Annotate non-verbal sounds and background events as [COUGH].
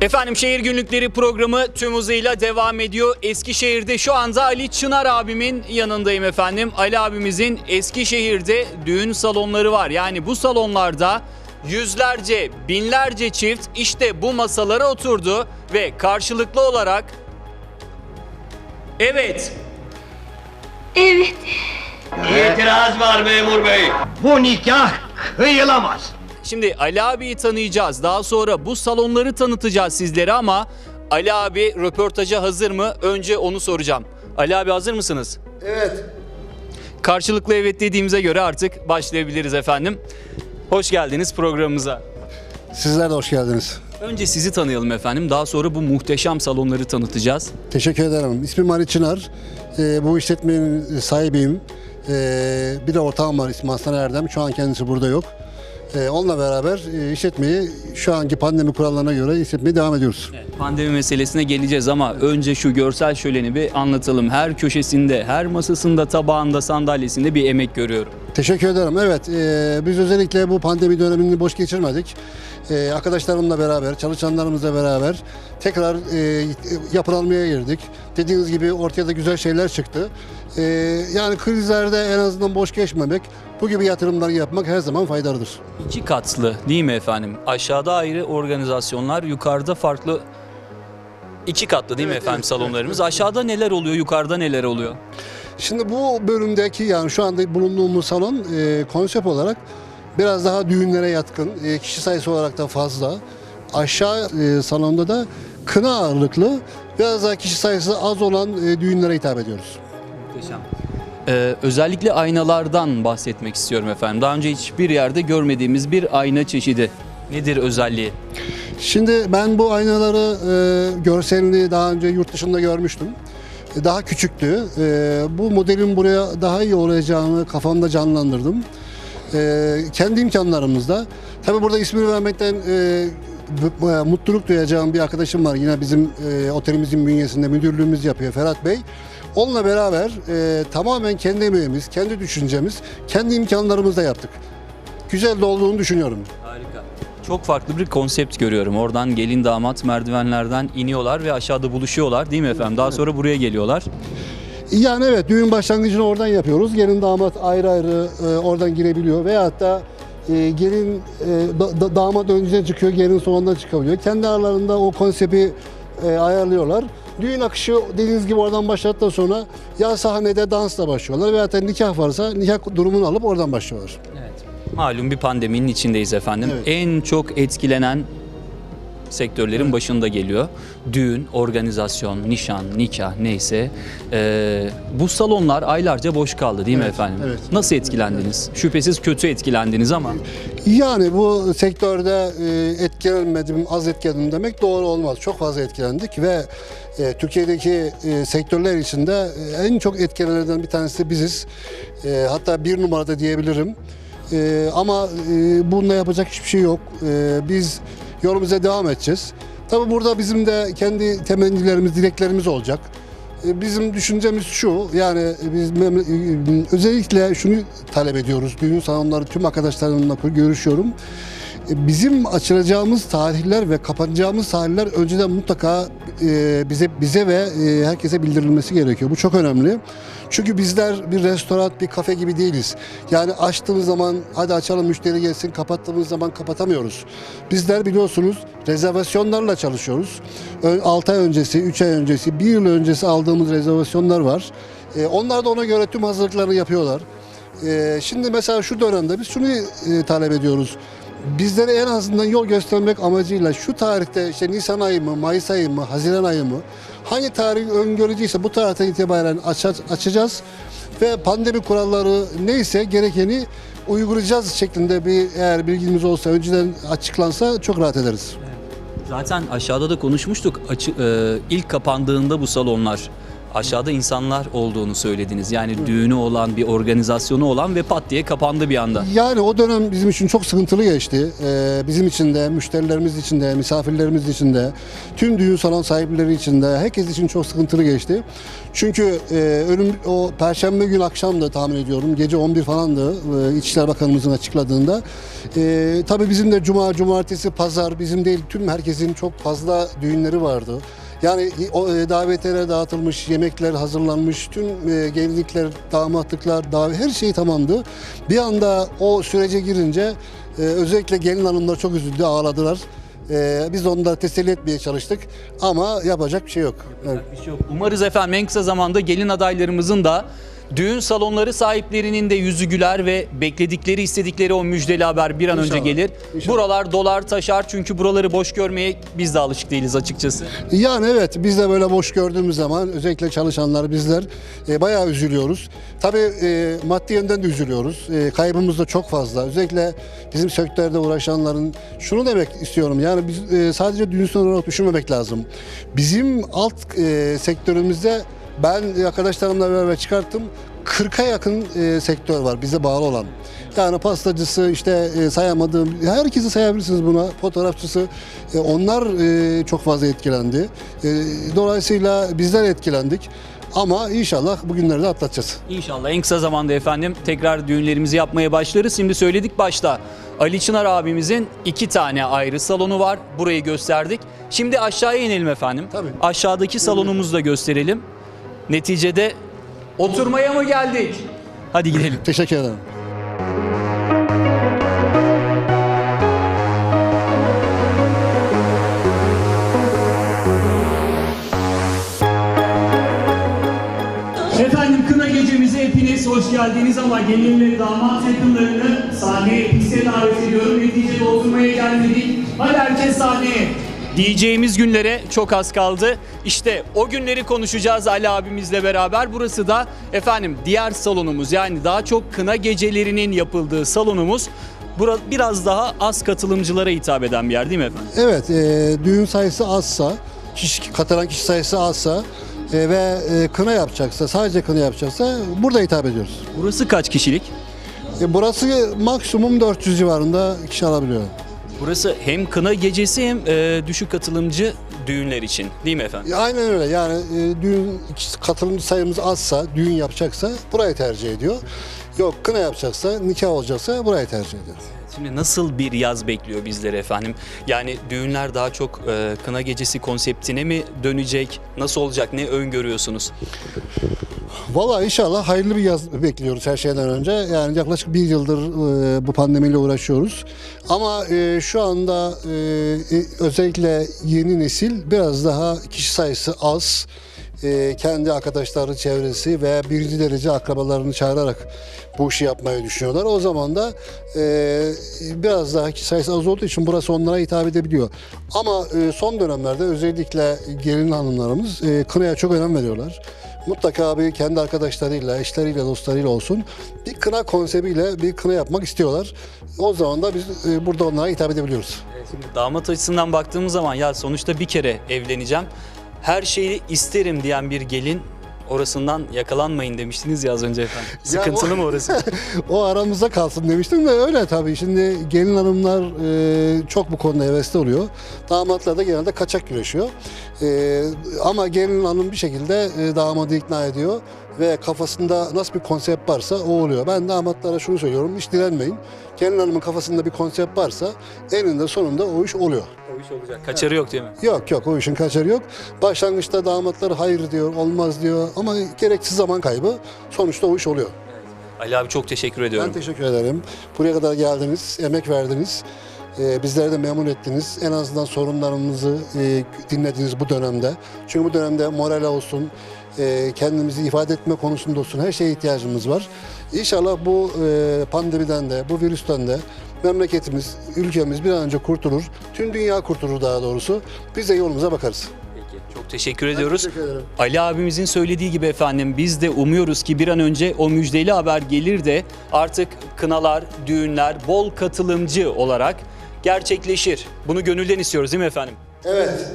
Efendim şehir günlükleri programı tüm hızıyla devam ediyor. Eskişehir'de şu anda Ali Çınar abimin yanındayım efendim. Ali abimizin Eskişehir'de düğün salonları var. Yani bu salonlarda yüzlerce, binlerce çift işte bu masalara oturdu ve karşılıklı olarak Evet, Evet. İtiraz var memur bey. Bu nikah kıyılamaz. Şimdi Ali abiyi tanıyacağız. Daha sonra bu salonları tanıtacağız sizlere ama Ali abi röportaja hazır mı? Önce onu soracağım. Ali abi hazır mısınız? Evet. Karşılıklı evet dediğimize göre artık başlayabiliriz efendim. Hoş geldiniz programımıza. Sizler de hoş geldiniz. Önce sizi tanıyalım efendim. Daha sonra bu muhteşem salonları tanıtacağız. Teşekkür ederim. İsmim Ali Çınar. Ee, bu işletmenin sahibiyim. Ee, bir de ortağım var ismi Hasan Erdem. Şu an kendisi burada yok. Ee, onunla beraber e, işletmeyi şu anki pandemi kurallarına göre işletmeye devam ediyoruz. Pandemi meselesine geleceğiz ama önce şu görsel şöleni bir anlatalım. Her köşesinde, her masasında, tabağında, sandalyesinde bir emek görüyorum. Teşekkür ederim. Evet, e, biz özellikle bu pandemi dönemini boş geçirmedik. E, arkadaşlarımla beraber, çalışanlarımızla beraber tekrar e, yapılanmaya girdik. Dediğiniz gibi ortaya da güzel şeyler çıktı. E, yani krizlerde en azından boş geçmemek, bu gibi yatırımları yapmak her zaman faydalıdır. İki katlı değil mi efendim? Aşağıda ayrı organizasyonlar, yukarıda farklı iki katlı değil mi Evet, efendim evet, salonlarımız? Aşağıda neler oluyor, yukarıda neler oluyor? Şimdi bu bölümdeki yani şu anda bulunduğumuz salon e, konsept olarak biraz daha düğünlere yatkın, e, kişi sayısı olarak da fazla. Aşağı e, salonda da kına ağırlıklı, biraz daha kişi sayısı az olan e, düğünlere hitap ediyoruz. Muhteşem. Ee, özellikle aynalardan bahsetmek istiyorum efendim. Daha önce hiçbir yerde görmediğimiz bir ayna çeşidi. Nedir özelliği? Şimdi ben bu aynaları e, görselini daha önce yurt dışında görmüştüm. Daha küçüktü. E, bu modelin buraya daha iyi olacağını kafamda canlandırdım. E, kendi imkanlarımızda. Tabii burada ismini vermekten e, mutluluk duyacağım bir arkadaşım var. Yine bizim e, otelimizin bünyesinde müdürlüğümüz yapıyor Ferhat Bey. Onunla beraber e, tamamen kendi emeğimiz, kendi düşüncemiz, kendi imkanlarımızla yaptık. Güzel de olduğunu düşünüyorum. Çok farklı bir konsept görüyorum. Oradan gelin damat merdivenlerden iniyorlar ve aşağıda buluşuyorlar değil mi efendim? Daha sonra buraya geliyorlar. Yani evet düğün başlangıcını oradan yapıyoruz. Gelin damat ayrı ayrı e, oradan girebiliyor veyahut da e, gelin e, da- da- damat önceden çıkıyor, gelin sonundan çıkabiliyor. Kendi aralarında o konsepti e, ayarlıyorlar. Düğün akışı dediğiniz gibi oradan başladıktan sonra ya sahnede dansla başlıyorlar veyahut da nikah varsa nikah durumunu alıp oradan başlıyorlar. Evet. Malum bir pandeminin içindeyiz efendim. Evet. En çok etkilenen sektörlerin başında geliyor. Düğün, organizasyon, nişan, nikah neyse. Ee, bu salonlar aylarca boş kaldı değil mi Evet, efendim? evet. Nasıl etkilendiniz? Şüphesiz kötü etkilendiniz ama Yani bu sektörde e, etkilenmedim, az etkilendim demek doğru olmaz. Çok fazla etkilendik ve e, Türkiye'deki e, sektörler içinde en çok etkilenenlerden bir tanesi biziz. E, hatta bir numarada diyebilirim. E, ama e, bununla yapacak hiçbir şey yok. E, biz yolumuza devam edeceğiz. Tabii burada bizim de kendi temennilerimiz, dileklerimiz olacak. E, Bizim düşüncemiz şu, yani biz e, özellikle şunu talep ediyoruz. Düğün salonları tüm arkadaşlarımla görüşüyorum. E, Bizim açılacağımız tarihler ve kapanacağımız tarihler önceden mutlaka e, bize bize ve e, herkese bildirilmesi gerekiyor. Bu çok önemli. Çünkü bizler bir restoran, bir kafe gibi değiliz. Yani açtığımız zaman hadi açalım müşteri gelsin, kapattığımız zaman kapatamıyoruz. Bizler biliyorsunuz rezervasyonlarla çalışıyoruz. 6 ay öncesi, 3 ay öncesi, 1 yıl öncesi aldığımız rezervasyonlar var. Onlar da ona göre tüm hazırlıklarını yapıyorlar. Şimdi mesela şu dönemde biz şunu talep ediyoruz. Bizlere en azından yol göstermek amacıyla şu tarihte işte Nisan ayı mı, Mayıs ayı mı, Haziran ayı mı hangi tarih öngörücüyse bu tarihten itibaren aça- açacağız ve pandemi kuralları neyse gerekeni uygulayacağız şeklinde bir eğer bilgimiz olsa önceden açıklansa çok rahat ederiz. zaten aşağıda da konuşmuştuk. Açı, e, ilk kapandığında bu salonlar Aşağıda insanlar olduğunu söylediniz. Yani düğünü olan, bir organizasyonu olan ve pat diye kapandı bir anda. Yani o dönem bizim için çok sıkıntılı geçti. Ee, bizim için de, müşterilerimiz için de, misafirlerimiz için de, tüm düğün salon sahipleri için de, herkes için çok sıkıntılı geçti. Çünkü e, önüm o perşembe gün akşamdı tahmin ediyorum. Gece 11 falandı e, İçişleri Bakanımızın açıkladığında. E, tabii bizim de cuma, cumartesi, pazar bizim değil tüm herkesin çok fazla düğünleri vardı. Yani o e, davetlere dağıtılmış, yemekler hazırlanmış, tüm e, gelinlikler, damatlıklar, davet her şey tamamdı. Bir anda o sürece girince e, özellikle gelin hanımlar çok üzüldü, ağladılar. E, biz onları teselli etmeye çalıştık ama yapacak bir şey yok. Evet. Bir şey yok. Umarız efendim en kısa zamanda gelin adaylarımızın da düğün salonları sahiplerinin de yüzü güler ve bekledikleri istedikleri o müjdeli haber bir an önce İnşallah. gelir. İnşallah. Buralar dolar taşar çünkü buraları boş görmeye biz de alışık değiliz açıkçası. Yani evet biz de böyle boş gördüğümüz zaman özellikle çalışanlar bizler e, bayağı üzülüyoruz. Tabii e, maddi yönden de üzülüyoruz. E, kaybımız da çok fazla. Özellikle bizim sektörde uğraşanların şunu demek istiyorum. Yani biz e, sadece düğün salonu olarak düşünmemek lazım. Bizim alt e, sektörümüzde ben arkadaşlarımla beraber çıkarttım. 40'a yakın e, sektör var bize bağlı olan. Yani pastacısı işte e, sayamadığım herkesi sayabilirsiniz buna. Fotoğrafçısı e, onlar e, çok fazla etkilendi. E, dolayısıyla bizler etkilendik. Ama inşallah bugünleri de atlatacağız. İnşallah en kısa zamanda efendim tekrar düğünlerimizi yapmaya başlarız. Şimdi söyledik başta Ali Çınar abimizin iki tane ayrı salonu var. Burayı gösterdik. Şimdi aşağıya inelim efendim. Tabii. Aşağıdaki salonumuzu da gösterelim. Neticede oturmaya mı geldik? Hadi gidelim. Teşekkür ederim. Efendim kına gecemize hepiniz hoş geldiniz ama gelin ve damat yakınlarını sahneye piste davet ediyorum. Neticede oturmaya gelmedik. Hadi herkes sahneye. Diyeceğimiz günlere çok az kaldı. İşte o günleri konuşacağız Ali abimizle beraber. Burası da efendim diğer salonumuz yani daha çok kına gecelerinin yapıldığı salonumuz. Bura biraz daha az katılımcılara hitap eden bir yer değil mi efendim? Evet, e, düğün sayısı azsa, kişi, katılan kişi sayısı azsa e, ve e, kına yapacaksa, sadece kına yapacaksa burada hitap ediyoruz. Burası kaç kişilik? E, burası maksimum 400 civarında kişi alabiliyor. Burası hem kına gecesi hem e, düşük katılımcı düğünler için değil mi efendim? Aynen öyle yani e, düğün katılımcı sayımız azsa, düğün yapacaksa burayı tercih ediyor. Yok kına yapacaksa, nikah olacaksa burayı tercih ediyor. Şimdi nasıl bir yaz bekliyor bizleri efendim? Yani düğünler daha çok e, kına gecesi konseptine mi dönecek? Nasıl olacak? Ne öngörüyorsunuz? Valla inşallah hayırlı bir yaz bekliyoruz her şeyden önce. Yani yaklaşık bir yıldır e, bu pandemiyle uğraşıyoruz. Ama e, şu anda e, e, özellikle yeni nesil biraz daha kişi sayısı az. E, kendi arkadaşları, çevresi ve birinci derece akrabalarını çağırarak bu işi yapmayı düşünüyorlar. O zaman da e, biraz daha sayısı az olduğu için burası onlara hitap edebiliyor. Ama e, son dönemlerde özellikle gelin hanımlarımız e, kınaya çok önem veriyorlar mutlaka bir kendi arkadaşlarıyla, eşleriyle, dostlarıyla olsun bir kına konseptiyle bir kına yapmak istiyorlar. O zaman da biz burada onlara hitap edebiliyoruz. Şimdi damat açısından baktığımız zaman ya sonuçta bir kere evleneceğim. Her şeyi isterim diyen bir gelin orasından yakalanmayın demiştiniz ya az önce efendim. Sıkıntılı o- mı orası? [LAUGHS] o aramızda kalsın demiştim de öyle tabii. Şimdi gelin hanımlar e, çok bu konuda hevesli oluyor. Damatlar da genelde kaçak güreşiyor. E, ama gelin hanım bir şekilde e, damadı ikna ediyor ve kafasında nasıl bir konsept varsa o oluyor. Ben damatlara şunu söylüyorum, hiç direnmeyin. Gelin hanımın kafasında bir konsept varsa eninde sonunda o iş oluyor. o iş olacak. Kaçarı yok değil mi? Yok yok o işin kaçarı yok. Başlangıçta damatlar hayır diyor, olmaz diyor ama gereksiz zaman kaybı. Sonuçta o iş oluyor. Ali abi çok teşekkür ediyorum. Ben teşekkür ederim. Buraya kadar geldiniz, emek verdiniz. Ee, bizleri de memnun ettiniz. En azından sorunlarımızı e, dinlediniz bu dönemde. Çünkü bu dönemde moral olsun, e, kendimizi ifade etme konusunda olsun her şeye ihtiyacımız var. İnşallah bu e, pandemiden de, bu virüsten de memleketimiz, ülkemiz bir an önce kurtulur. Tüm dünya kurtulur daha doğrusu. Biz de yolumuza bakarız. Peki, çok teşekkür ediyoruz. teşekkür ederim. Ali abimizin söylediği gibi efendim biz de umuyoruz ki bir an önce o müjdeli haber gelir de artık kınalar, düğünler bol katılımcı olarak gerçekleşir. Bunu gönülden istiyoruz değil mi efendim? Evet.